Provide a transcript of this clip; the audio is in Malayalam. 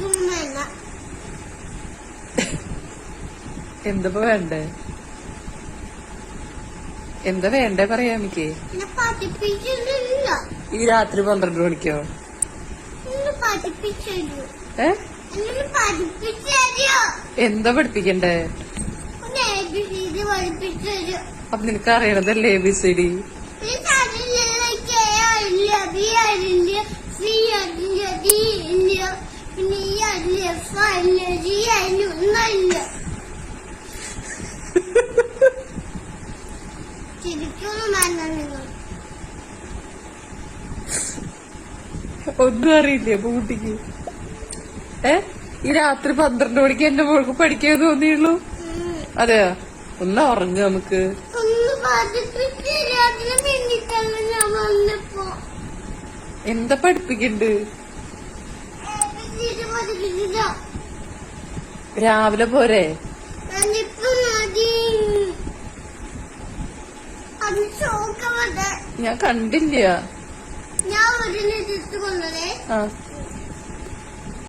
വേണ്ട എന്താ വേണ്ടേ? എന്താ വേണ്ടേ പറയാ എനിക്ക് ഈ രാത്രി പന്ത്രണ്ട് മണിക്കോ? എന്താ പഠിപ്പിക്കണ്ടേ? അപ്പൊ നിനക്ക് അറിയണതല്ലേ എ ബി സി ഡി ഒന്നും അറിയില്ലേ പൂട്ടിക്ക്? ഏ? ഈ രാത്രി പന്ത്രണ്ട് മണിക്ക് എന്റെ മോൾക്ക് പഠിക്കാൻ തോന്നിയുള്ളൂ. അതെയോ ഒന്ന് ഉറങ്ങ നമുക്ക്. എന്താ പഠിപ്പിക്കണ്ട്? രാവിലെ പോരെ? ഞാൻ കണ്ടില്ല. ഞാൻ ആ.